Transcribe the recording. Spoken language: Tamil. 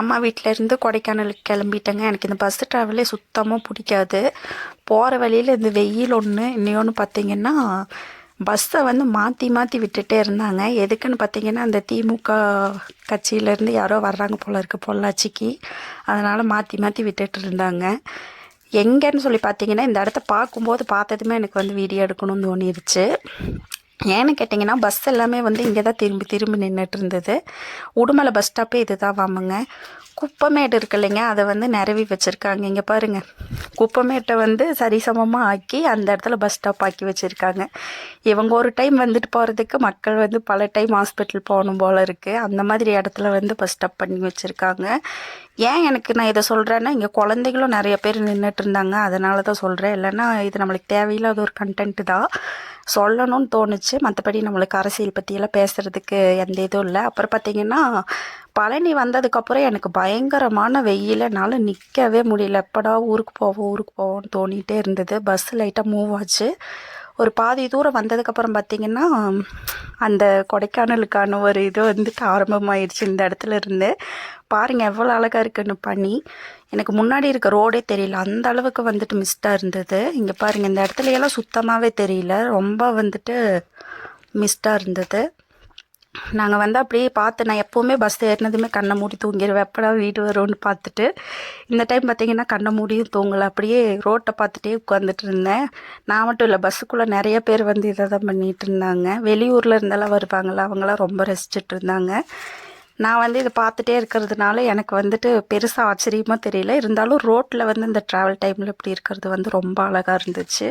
அம்மா வீட்டிலேருந்து கொடைக்கானலுக்கு கிளம்பிட்டேங்க. எனக்கு இந்த பஸ் ட்ராவலே சுத்தமாக பிடிக்காது. போகிற வழியில் இந்த வெயில் ஒன்று இன்னொன்று பார்த்தீங்கன்னா பஸ்ஸை வந்து மாற்றி மாற்றி விட்டுட்டே இருந்தாங்க. எதுக்குன்னு பார்த்தீங்கன்னா அந்த திமுக கட்சியிலேருந்து யாரோ வர்றாங்க போல இருக்கு பொள்ளாச்சிக்கு. அதனால் மாற்றி மாற்றி விட்டுட்டு இருந்தாங்க. எங்கேன்னு சொல்லி பார்த்தீங்கன்னா இந்த இடத்த பார்க்கும்போது பார்த்ததுமே எனக்கு வந்து வீடியோ எடுக்கணும்னு தோணிருச்சு. ஏன்னு கேட்டிங்கன்னா பஸ் எல்லாமே வந்து இங்கே தான் திரும்பி திரும்பி நின்றுட்டு இருந்தது. உடுமலை பஸ் ஸ்டாப்பே இது தான் வாமுங்க. குப்பமேடு இருக்கு இல்லைங்க அதை வந்து நிரவி வச்சுருக்காங்க. இங்கே பாருங்கள் குப்பமேட்டை வந்து சரிசமமாக ஆக்கி அந்த இடத்துல பஸ் ஸ்டாப் ஆக்கி வச்சுருக்காங்க. இவங்க ஒரு டைம் வந்துட்டு போகிறதுக்கு மக்கள் வந்து பல டைம் ஹாஸ்பிட்டல் போகணும் போல் இருக்குது அந்த மாதிரி இடத்துல வந்து பஸ் ஸ்டாப் பண்ணி வச்சுருக்காங்க. ஏன் எனக்கு நான் இதை சொல்கிறேன்னா இங்கே குழந்தைகளும் நிறைய பேர் நின்றுட்டு இருந்தாங்க. அதனால தான் சொல்கிறேன் இல்லைன்னா இது நம்மளுக்கு தேவையில்லாத ஒரு கண்டென்ட்டு தான். சொல்லணும்னு தோணுச்சு. மற்றபடி நம்மளுக்கு அரசியல் பற்றியெல்லாம் பேசுகிறதுக்கு எந்த இதுவும் இல்லை. அப்புறம் பார்த்திங்கன்னா பழனி வந்ததுக்கப்புறம் எனக்கு பயங்கரமான வெயில் என்னால் நிற்கவே முடியல. எப்படா ஊருக்கு போவோம் ஊருக்கு போவோம்னு தோணிகிட்டே இருந்தது. பஸ் லைட்டாக மூவ் ஆச்சு. ஒரு பாதி தூரம் வந்ததுக்கப்புறம் பார்த்திங்கன்னா அந்த கொடைக்கானலுக்கான ஒரு இது வந்துட்டு ஆரம்பமாயிடுச்சு இந்த இடத்துல இருந்து. பாருங்கள் எவ்வளோ அழகாக இருக்குன்னு பண்ணி எனக்கு முன்னாடி இருக்க ரோடே தெரியல. அந்த அளவுக்கு வந்துட்டு மிஸ்டாக இருந்தது. இங்கே பாருங்கள் இந்த இடத்துல எல்லாம் சுத்தமாகவே தெரியல. ரொம்ப வந்துட்டு மிஸ்டாக இருந்தது. நாங்கள் வந்து அப்படியே பார்த்து நான் எப்போவுமே பஸ் ஏறினதுமே கண்ணை மூடி தூங்கிடுவேன் எப்படா வீடு வரும்னு பார்த்துட்டு இந்த டைம் பார்த்தீங்கன்னா கண்ணை மூடியும் தூங்கலை. அப்படியே ரோட்டை பார்த்துட்டே உட்காந்துட்டு இருந்தேன். நான் மட்டும் இல்லை பஸ்ஸுக்குள்ளே நிறைய பேர் வந்து இதை தான் பண்ணிகிட்டு இருந்தாங்க. வெளியூரில் இருந்தெல்லாம் வருவாங்களா அவங்களாம் ரொம்ப ரசிச்சுட்டு இருந்தாங்க. நான் வந்து இதை பார்த்துட்டே இருக்கிறதுனால எனக்கு வந்துட்டு பெருசாக ஆச்சரியமாக தெரியல. இருந்தாலும் ரோட்டில் வந்து இந்த ட்ராவல் டைமில் இப்படி இருக்கிறது வந்து ரொம்ப அழகாக இருந்துச்சு.